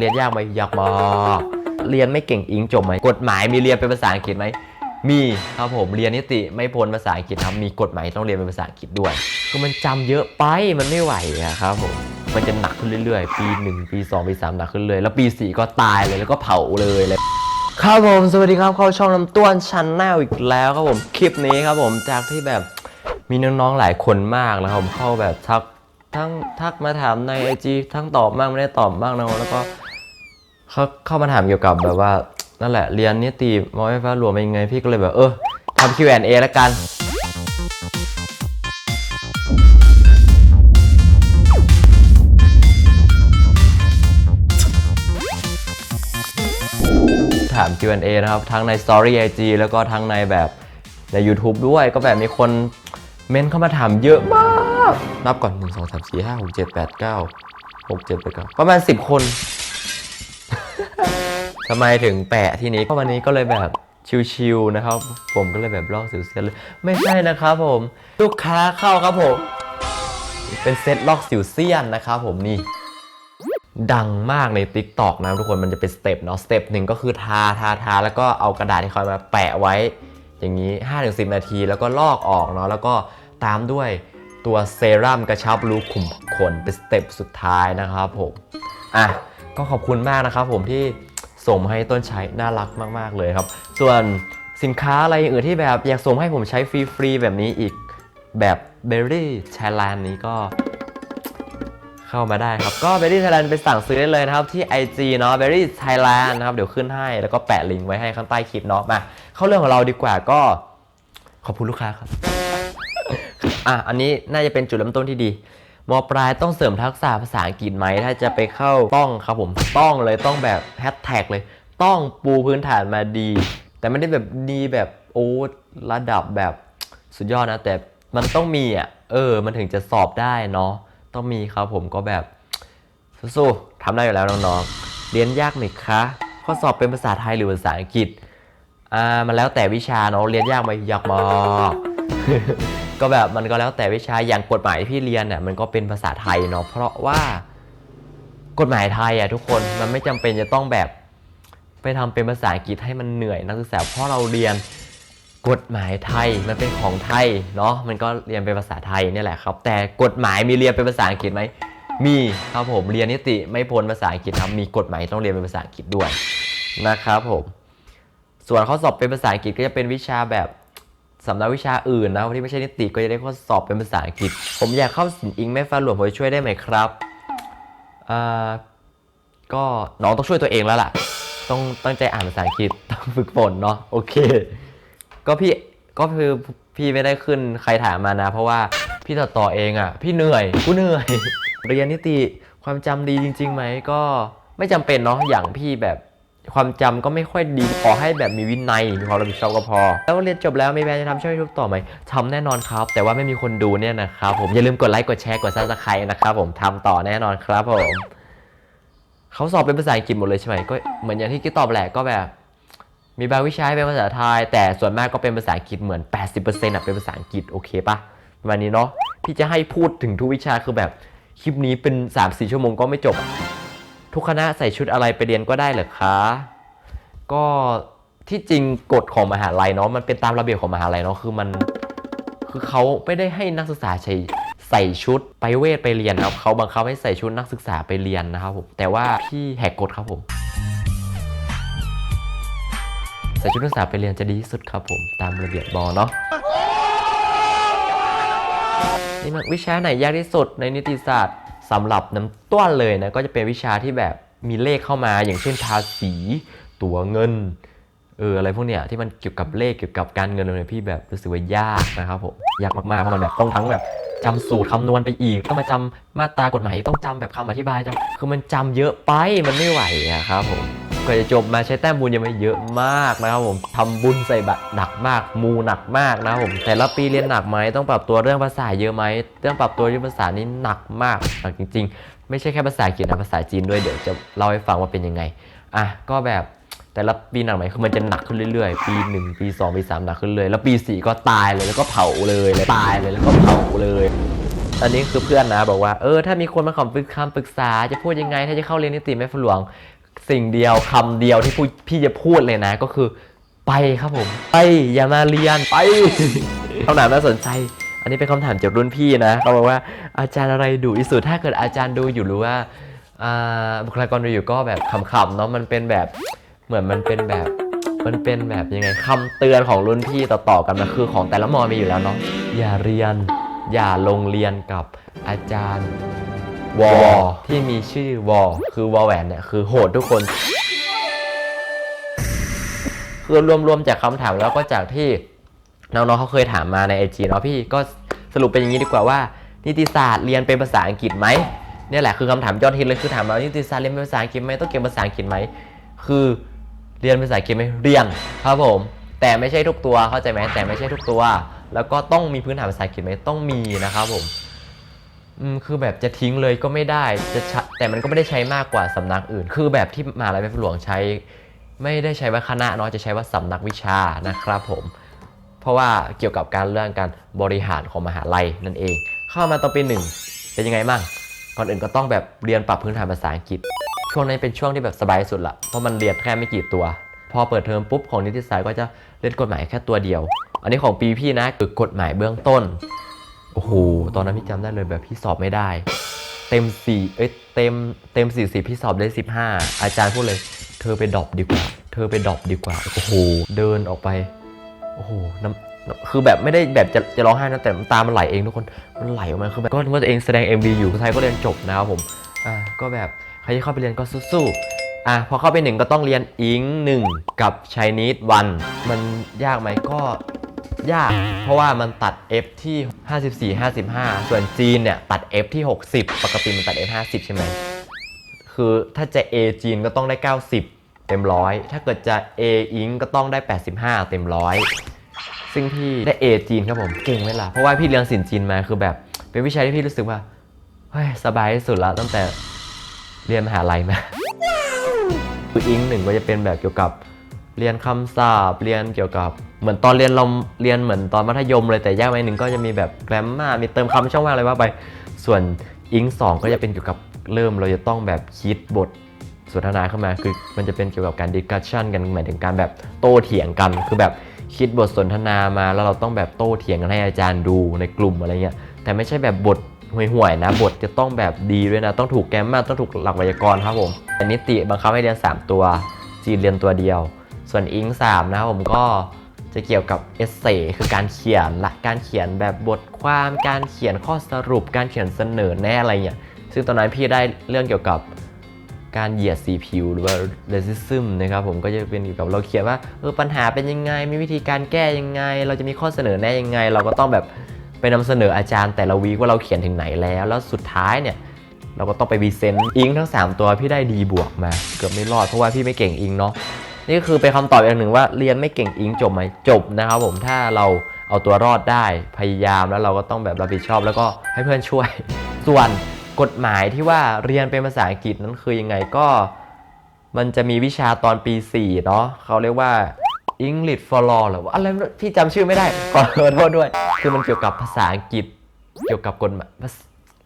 เรียนยากไหมยากมากเรียนไม่เก่งอิงจบไหมกฎหมายมีเรียนเป็นภาษาอังกฤษไหมมีครับผมเรียนนิติไม่พ้นภาษาอังกฤษครับมีกฎหมายต้องเรียนเป็นภาษาอังกฤษด้วยคือมันจำเยอะไปมันไม่ไหวอะครับผมมันจะหนักขึ้นเรื่อยๆ ปีหนึ่งปีสองปีสามหนักขึ้นเลย แล้วปีสี่ก็ตายเลยแล้วก็เผาเลยเลยครับผมสวัสดีครับเข้าช่องน้ำต้วนชันแนลอีกแล้วครับผมคลิปนี้ครับผมจากที่แบบมีน้องๆหลายคนมากนะครับผมเข้าแบบทักทั้งทักมาถามในไอจีทั้งตอบบ้างไม่ได้ตอบบ้างนะแล้วก็ เขาเข้ามาถามเกี่ยวกับแบบว่านั่นแหละเรียนนิติมอไฟฟ้ารวมเป็นยังไงพี่ก็เลยแบบเออทำ Q&A แล้วกัน ถาม Q&A นะครับ ทั้งใน Story IG แล้วก็ทั้งในแบบใน YouTube ด้วยก็แบบมีคนเม้นเข้ามาถามเยอะมาก นับก่อน 1 2 3 4 5 6 7 8 9 6 7 8 9 ประมาณ 10 คน ทำไมถึงแปะที่นี้ก็วันนี้ก็เลยแบบชิวๆนะครับ ผมก็เลยแบบลอกสิวเซียนเลย ไม่ใช่นะครับผม ลูกค้าเข้าครับผม เป็นเซตลอกสิวเซียนนะครับผมนี่ ดังมากใน t ิ k t o k นะทุกคนมันจะเป็นสเต็ปเนาะสเต็ปหนึ่งก็คือทาทาทาแล้วก็เอากระดาษที่คอยมาแปะไว้ อย่างนี้ 5-10 นาทีแล้วก็ลอกออกเนาะแล้วก็ตามด้วยตัวเซรั่มกระชับรูขุมขนเป็นสเต็ปสุดท้ายนะครับผม อะ ก็ขอบคุณมากนะครับผมที่ ส่งมาให้ต้นใช้น่ารักมาก ๆ เลยครับ ส่วนสินค้าอะไรอย่างอื่นที่แบบอยากส่งให้ผมใช้ฟรี ๆ แบบนี้อีกแบบ Berry Thailand นี้ก็เข้ามาได้ครับ ก็ Berry Thailand ไปสั่งซื้อได้เลยนะครับ ที่ IG เนาะ Berry Thailand นะครับ เดี๋ยวขึ้นให้แล้วก็แปะลิงก์ไว้ให้ข้างใต้คลิปเนาะมา เข้าเรื่องของเราดีกว่าก็ขอบคุณลูกค้าครับ อะ อันนี้น่าจะเป็นจุดเริ่มต้นที่ดี มปลายต้องเสริมทักษะภาษาอังกฤษไหมถ้าจะไปเข้าต้องครับผมต้องเลยต้องแบบแฮชแท็กเลย ต้องปูพื้นฐานมาดี แต่ไม่ได้แบบดีแบบโอ้ระดับแบบสุดยอดนะ แต่มันต้องมีอะเออ มันถึงจะสอบได้เนาะต้องมีครับผมก็แบบสู้ๆทำได้อยู่แล้วน้องๆเรียนยากไหมคะข้อสอบเป็นภาษาไทยหรือภาษาอังกฤษอ่ามันแล้วแต่วิชาเนาะเรียนยากไหมยากมาก ก็แบบมันก็แล้วแต่วิชาอย่างกฎหมายที่พี่เรียนเนี่ยมันก็เป็นภาษาไทยเนาะเพราะว่ากฎหมายไทยอะทุกคนมันไม่จำเป็นจะต้องแบบไปทำเป็นภาษาอังกฤษให้มันเหนื่อยนักศึกษาเพราะเราเรียนกฎหมายไทยมันเป็นของไทยเนาะมันก็เรียนเป็นภาษาไทยนี่แหละครับ แต่กฎหมายมีเรียนเป็นภาษาอังกฤษไหมมีครับผมเรียนนิติไม่พ้นภาษาอังกฤษครับมีกฎหมายต้องเรียนเป็นภาษาอังกฤษด้วยนะครับผมส่วนข้อสอบเป็นภาษาอังกฤษก็จะเป็นวิชาแบบ สำนักวิชาอื่นนะที่ไม่ใช่นิติก็จะได้ข้อสอบเป็นภาษาอังกฤษ ผมอยากเข้าสินอิงแม่ฟ้าหลวงผมช่วยได้ไหมครับอ่าก็น้องต้องช่วยตัวเองแล้วล่ะ ต้องตั้งใจอ่านภาษาอังกฤษต้องฝึกฝนเนาะโอเค ก็พี่ก็คือพี่ไม่ได้ขึ้นใครถามมานะ เพราะว่าพี่ต่อต่อเองอะ พี่เหนื่อยกูเหนื่อยเรียนนิติความจำดีจริงๆไหมก็ไม่จำเป็นเนาะอย่างพี่แบบ ความจำก็ไม่ค่อยดีขอให้แบบมีวินัยมีความรับผิดชอบก็พอ แล้วเรียนจบแล้วมีแผนจะทำช่วยทุกต่อไหมทำแน่นอนครับ แต่ว่าไม่มีคนดูเนี่ยนะครับผมอย่าลืมกดไลค์กดแชร์กดซับสไครต์นะครับผมทำต่อแน่นอนครับผมเขาสอบเป็นภาษาอังกฤษหมดเลยใช่ไหมก็เหมือนอย่างที่กิ๊ตอบแหละก็แบบ มีบางวิชาเป็นภาษาไทย แต่ส่วนมากก็เป็นภาษาอังกฤษเหมือน 80%อะเป็นภาษาอังกฤษโอเคปะประมาณนี้เนาะพี่จะให้พูดถึงทุกวิชาคือแบบคลิปนี้เป็น 3-4 ชั่วโมงก็ไม่จบ ทุกคณะใส่ชุดอะไรไปเรียนก็ได้เหรอคะ ก็ที่จริงกฎของมหาลัยเนาะมันเป็นตามระเบียบของมหาลัยเนาะคือมันคือเขาไม่ได้ให้นักศึกษาใช้ใส่ชุดไปเวทไปเรียนนะครับเขาบังคับให้ใส่ชุดนักศึกษาไปเรียนนะครับผมแต่ว่าพี่แหกกฎครับผมใส่ชุดนักศึกษาไปเรียนจะดีที่สุดครับผมตามระเบียบบอเนาะนี่มันวิชาไหนยากที่สุดในนิติศาสตร์ สำหรับน้ำต้วนเลยนะก็จะเป็นวิชาที่แบบมีเลขเข้ามา อย่างเช่นภาษีตั๋วเงินเอออะไรพวกเนี้ยที่มันเกี่ยวกับเลขเกี่ยวกับการเงินเลยพี่แบบรู้สึกว่ายากนะครับผมยากมากๆเพราะมันแบบต้องทั้งแบบจำสูตรคำนวณไปอีกต้องมาจำมาตรากฎหมายต้องจำแบบคำอธิบายจำคือมันจำเยอะไปมันไม่ไหวอะครับผม กว่าจะจบมาใช้แต้มบุญยังไม่เยอะมากนะครับผมทำบุญใส่บัตรหนักมาก มูหนักมากนะครับผมแต่ละปีเรียนหนักไหมต้องปรับตัวเรื่องภาษาเยอะไหมเรื่องปรับตัวเรื่องภาษานี่หนักมากหนักจริง ๆ ไม่ใช่แค่ภาษาอังกฤษนะภาษาจีนด้วยเดี๋ยวจะเล่าให้ฟังว่าเป็นยังไงอะก็แบบแต่ละปีหนักไหมคือมันจะหนักขึ้นเรื่อยๆ ปีหนึ่งปีสองปีสามหนักขึ้นเลย แล้วปีสี่ก็ตายเลยแล้วก็เผาเลยเลยตายเลยแล้วก็เผาเลยอันนี้คือเพื่อนนะบอกว่าเออถ้ามีคนมาขอปรึกคำปรึกษาจะพูดยังไง ถ้าจะเข้าเรียนนิติแม่ฝนหลวง สิ่งเดียวคำเดียวที่พูดพี่จะพูดเลยนะก็คือไปครับผม ไปอย่ามาเรียนไปคำถามน่าสนใจ อันนี้เป็นคำถามจากรุ่นพี่นะเขาบอกว่าอาจารย์อะไรดุที่สุดถ้าเกิดอาจารย์ดูอยู่หรือว่าอ่าบุคลากรดูอยู่ก็แบบขำๆเนาะมันเป็นแบบเหมือนมันเป็นแบบมันเป็นแบบยังไงคำเตือนของรุ่นพี่ต่อๆกันมาคือของแต่ละมอมีอยู่แล้วเนาะอย่าเรียนอย่าลงเรียนกับอาจารย์ วอที่มีชื่อวอคือวอแหวนเนี่ยคือโหดทุกคนคือรวมๆจากคำถามแล้วก็จากที่น้องๆเขาเคยถามมาในไอจีเนาะพี่ก็สรุปเป็นอย่างนี้ดีกว่าว่า นิติศาสตร์เรียนเป็นภาษาอังกฤษไหมเนี่ยแหละคือคำถามยอดฮิตเลยคือถามว่านิติศาสตร์เรียนเป็นภาษาอังกฤษไหมต้องเก่งภาษาอังกฤษไหมคือเรียนภาษาอังกฤษไหมเรียนครับผม แต่ไม่ใช่ทุกตัวเข้าใจไหมแต่ไม่ใช่ทุกตัว แล้วก็ต้องมีพื้นฐานภาษาอังกฤษไหมต้องมีนะครับผม อืมคือแบบจะทิ้งเลยก็ไม่ได้จะใช้แต่มันก็ไม่ได้ใช้มากกว่าสำนักอื่น คือแบบที่มหาลัยแม่ฝนหลวงใช้ ไม่ได้ใช้ว่าคณะเนาะจะใช้ว่าสำนักวิชานะครับผม เพราะว่าเกี่ยวกับการเรื่องการบริหารของมหาลัยนั่นเอง เข้ามาตอนปีหนึ่งเป็นยังไงบ้างก่อนอื่นก็ต้องแบบเรียนปรับพื้นฐานภาษาอังกฤษ ช่วงนั้นเป็นช่วงที่แบบสบายสุดละเพราะมันเรียนแค่ไม่กี่ตัว พอเปิดเทอมปุ๊บของนิติศาสตร์ก็จะเรียนกฎหมายแค่ตัวเดียว อันนี้ของปีพี่นะคือกฎหมายเบื้องต้น โอ้โห ตอนนั้นพี่จำได้เลยแบบพี่สอบไม่ได้ เต็มสี่เอ้ยเต็มเต็มสี่สิบพี่สอบได้สิบห้าอาจารย์พูดเลย เธอไปดรอปดีกว่า เธอไปดรอปดีกว่าโอ้โหเดินออกไปโอ้โหน้ำน้ำคือแบบไม่ได้แบบจะจะร้องไห้นะแต่น้ำตามันไหลเองทุกคนมันไหลออกมาคือแบบก็นึกว่าตัวเองแสดง MV อยู่สุดท้ายก็เรียนจบนะครับผมอ่าก็แบบใครที่เข้าไปเรียนก็สู้ๆอะพอเข้าไปหนึ่งก็ต้องเรียนอิงหนึ่งกับ Chinese วันมันยากไหมก็ ยาก เพราะว่ามันตัด F ที่ 54 55 ส่วนจีนเนี่ยตัด F ที่ 60 ปกติมันตัด F 50 ใช่ไหม คือถ้าจะ A จีนก็ต้องได้ 90 เต็มร้อย ถ้าเกิดจะ A อิงก็ต้องได้ 85 เต็มร้อยซึ่งพี่ได้ A จีนครับผมเก่งไหมล่ะ เพราะว่าพี่เรียนศิลป์จีนมาคือแบบ เป็นวิชาที่พี่รู้สึกว่าเฮ้ยสบายที่สุดละตั้งแต่เรียนมหาลัยมาคืออิงหนึ่งก็จะเป็นแบบเกี่ยวกับ เรียนคำศัพท์เรียนเกี่ยวกับ เหมือนตอนเรียนเราเรียนเหมือนตอนมัธยมเลยแต่แยกไปหนึ่งก็จะมีแบบแกรมมามีเติมคำช่องว่างอะไรว่าไป ส่วนอิงสองก็จะเป็นเกี่ยวกับเริ่มเราจะต้องแบบคิดบทสนทนาขึ้นมาคือมันจะเป็นเกี่ยวกับการดิสคัชชันกันหมายถึงการแบบโต้เถียงกัน คือแบบคิดบทสนทนามาแล้วเราต้องแบบโต้เถียงกันให้อาจารย์ดูในกลุ่มอะไรเงี้ยแต่ไม่ใช่แบบบทห่วยๆนะ บทจะต้องแบบดีด้วยนะ ต้องถูกแกมมาต้องถูกหลักไวยากรณ์ครับผมแต่นิติบังคับให้เรียน 3 ตัวจีนเรียนตัวเดียว ส่วนอิง3นะครับผมก็จะเกี่ยวกับเอเซคือการเขียนละการเขียนแบบบทความการเขียนข้อสรุปการเขียนเสนอแน่อะไรเงี้ยซึ่งตอนนั้นพี่ได้เรื่องเกี่ยวกับการเหยียดสีผิวหรือว่า racism นะครับผมก็จะเป็นเกี่ยวกับเราเขียนว่าเออปัญหาเป็นยังไง มีวิธีการแก้ยังไง เราจะมีข้อเสนอแน่ยังไง เราก็ต้องแบบไปนำเสนออาจารย์แต่ละวีคว่าเราเขียนถึงไหนแล้ว แล้วสุดท้ายเนี่ยเราก็ต้องไปวีเซนต์อิงทั้ง 3 ตัวพี่ได้ดีบวกมา เกือบไม่รอดเพราะว่าพี่ไม่เก่งอิงเนาะ นี่ก็คือเป็นคำตอบอย่างหนึ่งว่าเรียนไม่เก่งอิงจบไหมจบนะครับผมถ้าเราเอาตัวรอดได้พยายามแล้วเราก็ต้องแบบรับผิดชอบ แล้วก็ให้เพื่อนช่วย ส่วนกฎหมายที่ว่าเรียนเป็นภาษาอังกฤษนั้นคือยังไงก็ มันจะมีวิชาตอนปี 4 เนาะเขาเรียกว่า English for Law หรือว่าอะไรพี่จำชื่อไม่ได้ขอโทษด้วย คือมันเกี่ยวกับภาษาอังกฤษ เกี่ยวกับกฎหมาย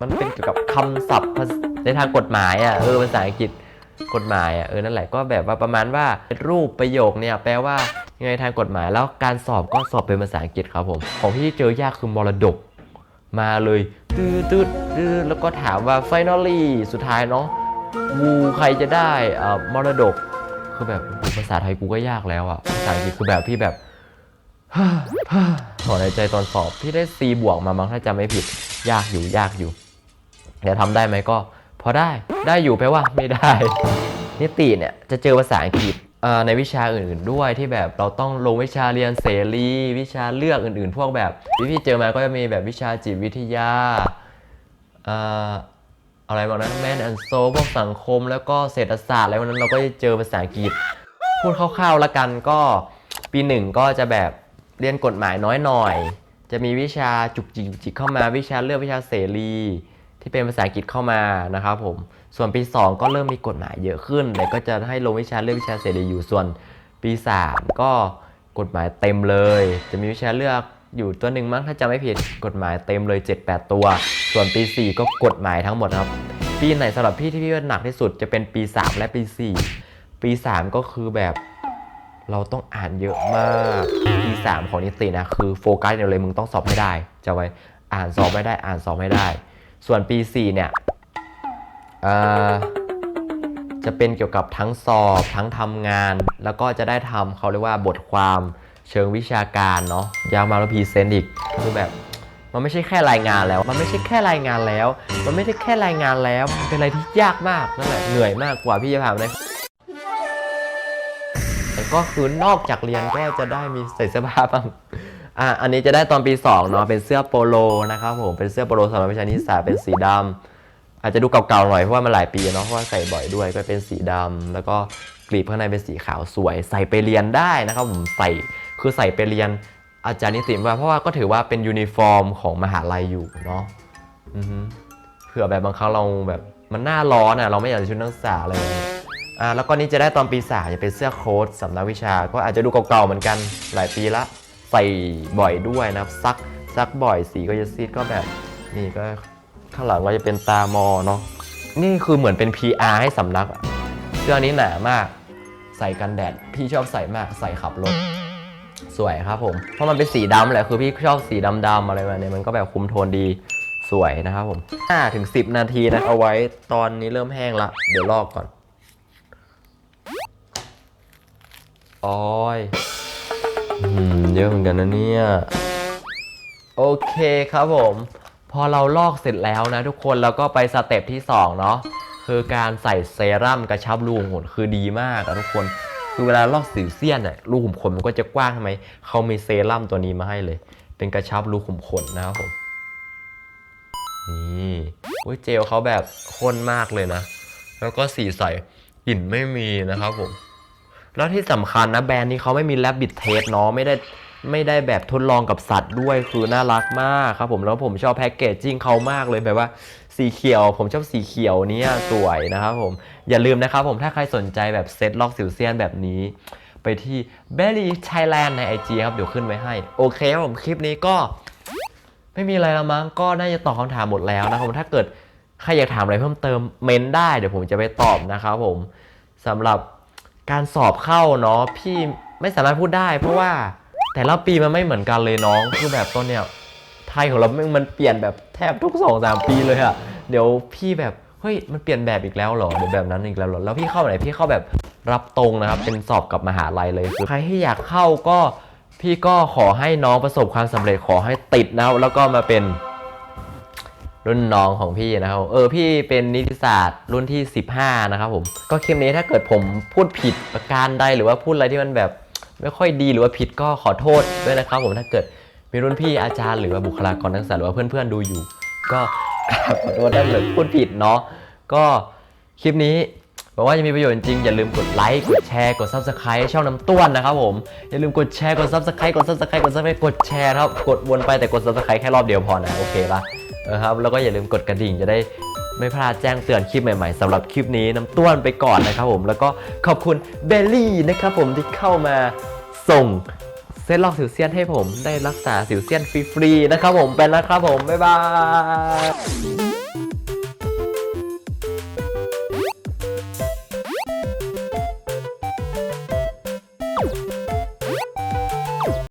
มันเป็นเกี่ยวกับคำศัพท์ในทางกฎหมายอะเออภาษาอังกฤษ กฎหมายอะเออนั่นแหละก็แบบว่าประมาณว่ารูปประโยคเนี่ยแปลว่ายังไงทางกฎหมายแล้วการสอบก็สอบเป็นภาษาอังกฤษครับผม ของพี่ที่เจอยากคือมรดก มาเลยตืดตืดตืดแล้วก็ถามว่า finally สุดท้ายเนาะวูใครจะได้อ่ามรดก คือแบบภาษาไทยกูก็ยากแล้วอะภาษาอังกฤษคือแบบพี่แบบถอนหายใจตอนสอบพี่ได้ C บวกมามั้งถ้าจำไม่ผิดยากอยู่ยากอยู่เดี๋ยวทำได้ไหมก็ พอได้ได้อยู่แปลว่าไม่ได้ นิติเนี่ยจะเจอภาษาอังกฤษในวิชาอื่นๆด้วยที่แบบเราต้องลงวิชาเรียนเสรีวิชาเลือกอื่นๆ พวกแบบที่พี่เจอมาก็จะมีแบบวิชาจิตวิทยาอะไรบางนั้นแมนแอนโซพวกสังคมแล้วก็เศรษฐศาสตร์อะไรพวกนั้นเราก็จะเจอภาษาอังกฤษ พูดคร่าวๆแล้วกันก็ปีหนึ่งก็จะแบบเรียนกฎหมายน้อยหน่อย จะมีวิชาจุกจิกจุกจิกเข้ามาวิชาเลือกวิชาเสรี ที่เป็นภาษาอังกฤษเข้ามานะครับผม ส่วนปี 2 ก็เริ่มมีกฎหมายเยอะขึ้นแต่ก็จะให้ลงวิชาเลือกวิชาเสรีอยู่ ส่วนปี 3 ก็กฎหมายเต็มเลย จะมีวิชาเลือกอยู่ตัวหนึ่งมั้งถ้าจำไม่ผิดกฎหมายเต็มเลย 7-8 ตัว ส่วนปี 4 ก็กฎหมายทั้งหมดครับ ปีไหนสำหรับพี่ที่พี่ว่าหนักที่สุดจะเป็นปี 3 และปี 4 ปี 3 ก็คือแบบเราต้องอ่านเยอะมากปี3ของนิตินะคือโฟกัสอย่างเดียวเลยมึงต้องสอบให้ได้จะไว้อ่านสอบไม่ได้อ่านสอบไม่ได้ ส่วนปี 4 เนี่ยอ่าจะเป็นเกี่ยวกับทั้งสอบทั้งทำงาน แล้วก็จะได้ทำเขาเรียกว่าบทความเชิงวิชาการเนาะยาวมาแล้วพรีเซนต์อีกคือแบบมันไม่ใช่แค่รายงานแล้ว มันไม่ใช่แค่รายงานแล้ว มันไม่ได้แค่รายงานแล้วมันเป็นอะไรที่ยากมากนั่นแหละเหนื่อยมากกว่าพี่จะผ่านได้แต่ก็คือนอกจากเรียนก็จะได้มีใส่เสื้อผ้าบ้าง อะอันนี้จะได้ตอนปี2เนาะเป็นเสื้อโปโลนะครับผมเป็นเสื้อโปโลสำหรับวิชานิสสาสตร์เป็นสีดำอาจจะดูเก่าๆหน่อยเพราะว่ามันหลายปีเนาะเพราะว่าใส่บ่อยด้วยก็เป็นสีดำแล้วก็กลีบข้างในเป็นสีขาวสวย ใส่ไปเรียนได้นะครับผมใส่คือใส่ไปเรียนอาจารย์นิติว่าเพราะว่าก็ถือว่าเป็นยูนิฟอร์มของมหาลัยอยู่เนาะอือฮึเผื่อแบบบางครั้งเราแบบมันหน้าร้อนอะเราไม่อยากใส่ชุดนักศึกษาเลยอ่าแล้วก็นี่จะได้ตอนปีสามจะเป็นเสื้อโค้ทสำนักวิชา ก็อาจจะดูเก่าๆเหมือนกันหลายปีละ ใส่บ่อยด้วยนะครับซักซักบ่อยสีก็จะซีดก็แบบนี่ก็ข้างหลังก็จะเป็นตามอเนาะนี่คือเหมือนเป็น PR ให้สำนักเสื้อนี้หนามาก ใส่กันแดด พี่ชอบใส่มากใส่ขับรถ สวยครับผม เพราะมันเป็นสีดำแหละคือพี่ชอบสีดำๆอะไรแบบนี้มันก็แบบคุมโทนดีสวยนะครับผม5ถึง 10 นาทีนะเอาไว้ตอนนี้เริ่มแห้งละ เดี๋ยวลอกก่อนโอ้ยอืม เยอะเหมือนกันนะเนี่ย โอเคครับผม พอเราลอกเสร็จแล้วนะทุกคนเราก็ไปสเต็ปที่ 2 เนาะคือการใส่เซรั่มกระชับรูขุมขนคือดีมากอะทุกคน คือเวลาลอกสิวเซียนเนี่ยรูขุมขนมันก็จะกว้างทำไมเขามีเซรั่มตัวนี้มาให้เลย เป็นกระชับรูขุมขนนะครับผมนี่อุ้ยเจลเขาแบบข้นมากเลยนะ แล้วก็สีใสกลิ่นไม่มีนะครับผม แล้วที่สำคัญนะแบรนด์นี้เขาไม่มีแลบบิดเทสเนาะไม่ได้ไม่ได้แบบทดลองกับสัตว์ด้วยคือน่ารักมากครับผมแล้วผมชอบแพ็กเกจจิ้งเขามากเลยแบบว่าสีเขียว ผมชอบสีเขียวเนี่ยสวยนะครับผมอย่าลืมนะครับผมถ้าใครสนใจแบบเซตล็อกสิวเซียนแบบนี้ ไปที่ Belly Thailand ใน IG ครับเดี๋ยวขึ้นไว้ให้ โอเคครับผมคลิปนี้ก็ ไม่มีอะไรและมั้งก็น่าจะตอบคำถามหมดแล้วนะครับผมถ้าเกิดใครอยากถามอะไรเพิ่มเติมเมนได้เดี๋ยวผมจะไปตอบนะครับผมสำหรับ การสอบเข้าเนาะพี่ไม่สามารถพูดได้ เพราะว่าแต่ละปีมันไม่เหมือนกันเลยน้องคือแบบตอนเนี้ยไทยของเราม่งมันเปลี่ยนแบบแทบทุกสองสามปีเลยอะเดี๋ยวพี่แบบเฮ้ยมันเปลี่ยนแบบอีกแล้วเหรอเดี๋ยวแบบนั้นอีกแล้วเหรอแล้วพี่เข้าไหนพี่เข้าแบบรับตรงนะครับ เป็นสอบกับมหาลัยเลยคือใครที่อยากเข้าก็พี่ก็ขอให้น้องประสบความสำเร็จขอให้ติดนะแล้วก็มาเป็น รุ่นน้องของพี่นะครับเออพี่เป็นนิติศาสตร์รุ่นที่ 15 นะครับผม ก็คลิปนี้ถ้าเกิดผมพูดผิดประการใดหรือว่าพูดอะไรที่มันแบบไม่ค่อยดีหรือว่าผิดก็ขอโทษด้วยนะครับผมถ้าเกิดมีรุ่นพี่อาจารย์หรือว่าบุคลากรนักศึกษาหรือว่าเพื่อนๆดูอยู่ ก็ขอโทษถ้าเกิดพูดผิดเนาะก็คลิปนี้หวังว่าจะมีประโยชน์จริง อย่าลืมกดไลค์ กดแชร์ กด subscribe ให้ช่องน้ำต้วนนะครับผม อย่าลืมกดแชร์ กด subscribe กด subscribe กด subscribe กดแชร์ครับ กดวนไปแต่กด subscribe แค่รอบเดียวพอนะ โอเคปะ นะครับแล้วก็อย่าลืมกดกระดิ่งจะได้ไม่พลาดแจ้งเตือนคลิปใหม่ๆสำหรับคลิปนี้น้ำต้วนไปก่อนนะครับผมแล้วก็ขอบคุณเบลลี่นะครับผมที่เข้ามาส่งเส้นลอกสิวเซียนให้ผมได้รักษาสิวเซียนฟรีๆนะครับผมเป็นแล้วครับผมบ๊ายบาย